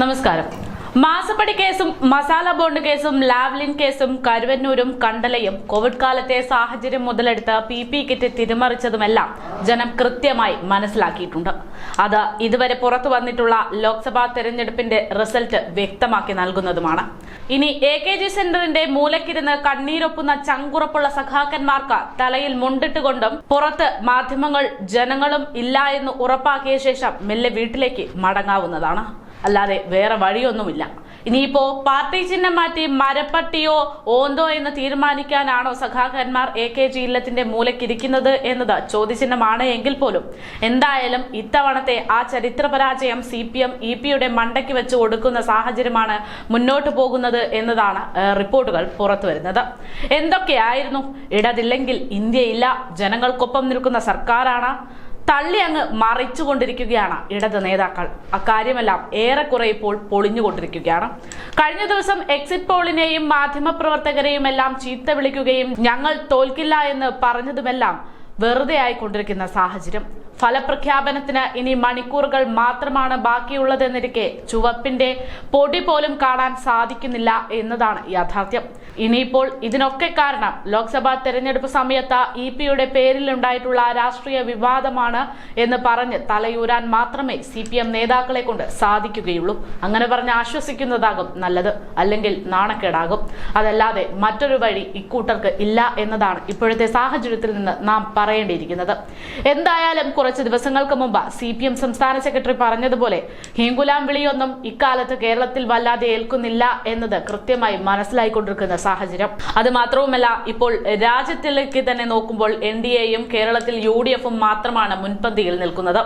നമസ്കാരം. മാസപ്പടി കേസും മസാല ബോണ്ട് കേസും ലാവ്ലിൻ കേസും കരുവന്നൂരും കണ്ടലയും കോവിഡ് കാലത്തെ സാഹചര്യം മുതലെടുത്ത് പി പി കിറ്റ് തിരിമറിച്ചതുമെല്ലാം ജനം കൃത്യമായി മനസ്സിലാക്കിയിട്ടുണ്ട്. അത് ഇതുവരെ പുറത്തു വന്നിട്ടുള്ള ലോക്സഭാ തെരഞ്ഞെടുപ്പിന്റെ റിസൾട്ട് വ്യക്തമാക്കി നൽകുന്നതുമാണ്. ഇനി എ കെ ജി സെന്ററിന്റെ മൂലക്കിരുന്ന് കണ്ണീരൊപ്പുന്ന ചങ്കുറപ്പുള്ള സഖാക്കന്മാർക്ക് തലയിൽ മുണ്ടിട്ടുകൊണ്ടും പുറത്ത് മാധ്യമങ്ങൾ ജനങ്ങളും ഇല്ല എന്ന് ഉറപ്പാക്കിയ ശേഷം മെല്ലെ വീട്ടിലേക്ക് മടങ്ങാവുന്നതാണ്. അല്ലാതെ വേറെ വഴിയൊന്നുമില്ല. ഇനിയിപ്പോ പാർട്ടി ചിഹ്നം മാറ്റി മരപ്പട്ടിയോ ഓന്തോ എന്ന് തീരുമാനിക്കാനാണോ സഖാക്കന്മാർ എ കെ ജി ഇല്ലത്തിന്റെ മൂലക്കിരിക്കുന്നത് എന്നത് ചോദ്യചിഹ്നമാണ് എങ്കിൽ പോലും. എന്തായാലും ഇത്തവണത്തെ ആ ചരിത്ര പരാജയം സി പി എം ഇ പിയുടെ മണ്ടയ്ക്ക് വെച്ച് കൊടുക്കുന്ന സാഹചര്യമാണ് മുന്നോട്ട് പോകുന്നത് എന്നതാണ് റിപ്പോർട്ടുകൾ പുറത്തു വരുന്നത്. എന്തൊക്കെയായിരുന്നു? ഇടതില്ലെങ്കിൽ ഇന്ത്യയില്ല ജനങ്ങൾക്കൊപ്പം നിൽക്കുന്ന സർക്കാരാണ്. തള്ളി അങ്ങ് മറിച്ചുകൊണ്ടിരിക്കുകയാണ് ഇടത് നേതാക്കൾ. അക്കാര്യമെല്ലാം ഏറെക്കുറെ ഇപ്പോൾ പൊളിഞ്ഞുകൊണ്ടിരിക്കുകയാണ്. കഴിഞ്ഞ ദിവസം എക്സിറ്റ് പോളിനെയും മാധ്യമപ്രവർത്തകരെയും എല്ലാം ചീത്ത വിളിക്കുകയും ഞങ്ങൾ തോൽക്കില്ല എന്ന് പറഞ്ഞതുമെല്ലാം വെറുതെ ആയിക്കൊണ്ടിരിക്കുന്ന സാഹചര്യം. ഫലപ്രഖ്യാപനത്തിന് ഇനി മണിക്കൂറുകൾ മാത്രമാണ് ബാക്കിയുള്ളതെന്നിരിക്കെ ചുവപ്പിന്റെ പൊടി പോലും കാണാൻ സാധിക്കുന്നില്ല എന്നതാണ് യാഥാർത്ഥ്യം. ഇനിയിപ്പോൾ ഇതിനൊക്കെ കാരണം ലോക്സഭാ തെരഞ്ഞെടുപ്പ് സമയത്ത് ഇ പിയുടെ പേരിലുണ്ടായിട്ടുള്ള രാഷ്ട്രീയ വിവാദമാണ് എന്ന് പറഞ്ഞ് തലയൂരാൻ മാത്രമേ സി പി എം നേതാക്കളെ കൊണ്ട് സാധിക്കുകയുള്ളൂ. അങ്ങനെ പറഞ്ഞ് ആശ്വസിക്കുന്നതാകും നല്ലത്. അല്ലെങ്കിൽ നാണക്കേടാകും. അതല്ലാതെ മറ്റൊരു വഴി ഇക്കൂട്ടർക്ക് ഇല്ല എന്നതാണ് ഇപ്പോഴത്തെ സാഹചര്യത്തിൽ നിന്ന് നാം പറയേണ്ടിയിരിക്കുന്നത്. എന്തായാലും കുറച്ച് ദിവസങ്ങൾക്ക് മുമ്പ് സി പി എം സംസ്ഥാന സെക്രട്ടറി പറഞ്ഞതുപോലെ ഹിങ്കുലാം വിളിയൊന്നും ഇക്കാലത്ത് കേരളത്തിൽ വല്ലാതെ ഏൽക്കുന്നില്ല എന്നത് കൃത്യമായി മനസ്സിലായിക്കൊണ്ടിരിക്കുന്ന സാഹചര്യം. അത് മാത്രവുമല്ല ഇപ്പോൾ രാജ്യത്തിലേക്ക് തന്നെ നോക്കുമ്പോൾ എൻ ഡി എയും കേരളത്തിൽ യു ഡി എഫും മാത്രമാണ് മുൻപന്തിയിൽ നിൽക്കുന്നത്.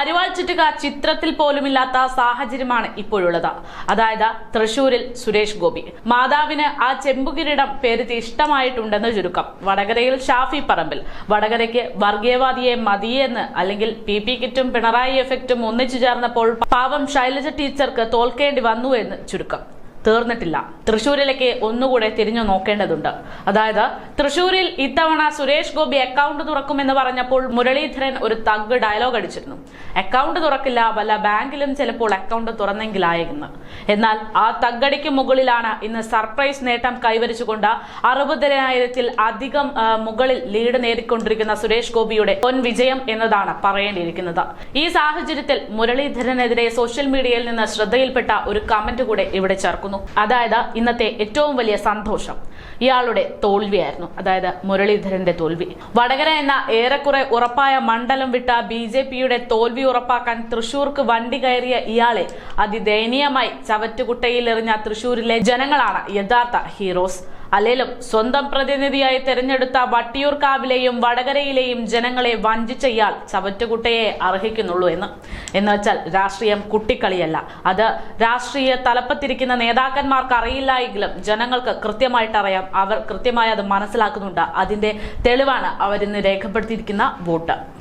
അരിവാൾ ചുറ്റുക ചിത്രത്തിൽ പോലുമില്ലാത്ത സാഹചര്യമാണ് ഇപ്പോഴുള്ളത്. അതായത് തൃശൂരിൽ സുരേഷ് ഗോപി. മാതാവിന് ആ ചെമ്പുകിരീടം പേരുത്തി ഇഷ്ടമായിട്ടുണ്ടെന്ന് ചുരുക്കം. വടകരയിൽ ഷാഫി പറമ്പിൽ. വടകരയ്ക്ക് വർഗീയവാദിയെ മതിയെന്ന് അല്ലെങ്കിൽ പി പി കിറ്റും പിണറായി എഫക്റ്റും ഒന്നിച്ചു ചേർന്നപ്പോൾ പാവം ശൈലജ ടീച്ചർക്ക് തോൽക്കേണ്ടി വന്നു എന്ന് ചുരുക്കം. തീർന്നിട്ടില്ല. തൃശൂരിലേക്ക് ഒന്നുകൂടെ തിരിഞ്ഞു നോക്കേണ്ടതുണ്ട്. അതായത് തൃശൂരിൽ ഇത്തവണ സുരേഷ് ഗോപി അക്കൗണ്ട് തുറക്കുമെന്ന് പറഞ്ഞപ്പോൾ മുരളീധരൻ ഒരു തഗ് ഡയലോഗ് അടിച്ചിരുന്നു. അക്കൗണ്ട് തുറക്കില്ല വല്ല ബാങ്കിലും ചിലപ്പോൾ അക്കൗണ്ട് തുറന്നെങ്കിലായിരുന്നു. എന്നാൽ ആ തഗ്ഗടിക്ക് മുകളിലാണ് ഇന്ന് സർപ്രൈസ് നേട്ടം കൈവരിച്ചുകൊണ്ട് അറുപതിനായിരത്തിൽ അധികം മുകളിൽ ലീഡ് നേടിക്കൊണ്ടിരിക്കുന്ന സുരേഷ് ഗോപിയുടെ പൊൻ വിജയം എന്നതാണ് പറയേണ്ടിയിരിക്കുന്നത്. ഈ സാഹചര്യത്തിൽ മുരളീധരനെതിരെ സോഷ്യൽ മീഡിയയിൽ നിന്ന് ശ്രദ്ധയിൽപ്പെട്ട ഒരു കമന്റ് കൂടെ ഇവിടെ ചേർക്കുന്നു. അതായത് ഇന്നത്തെ ഏറ്റവും വലിയ സന്തോഷം. ഇയാളുടെ തോൽവിയായിരുന്നു. അതായത് മുരളീധരന്റെ തോൽവി. വടകര എന്ന ഏറെക്കുറെ ഉറപ്പായ മണ്ഡലം വിട്ട ബി ജെ പിയുടെ തോൽവി ഉറപ്പാക്കാൻ തൃശൂർക്ക് വണ്ടി കയറിയ ഇയാളെ അതിദയനീയമായി ചവറ്റുകുട്ടയിൽ എറിഞ്ഞ തൃശൂരിലെ ജനങ്ങളാണ് യഥാർത്ഥ ഹീറോസ്. അല്ലേലും സ്വന്തം പ്രതിനിധിയായി തെരഞ്ഞെടുത്ത വട്ടിയൂർക്കാവിലെയും വടകരയിലെയും ജനങ്ങളെ വഞ്ചിച്ച ഇയാൾ ചവറ്റുകുട്ടയെ അർഹിക്കുന്നുള്ളൂ എന്ന്. എന്നുവെച്ചാൽ രാഷ്ട്രീയം കുട്ടിക്കളിയല്ല. അത് രാഷ്ട്രീയ തലപ്പത്തിരിക്കുന്ന നേതാക്കന്മാർക്ക് അറിയില്ല എങ്കിലും ജനങ്ങൾക്ക് കൃത്യമായിട്ട് അറിയാം. അവർ കൃത്യമായി അത് മനസ്സിലാക്കുന്നുണ്ട്. അതിന്റെ തെളിവാണ് അവരിന്ന് രേഖപ്പെടുത്തിയിരിക്കുന്ന വോട്ട്.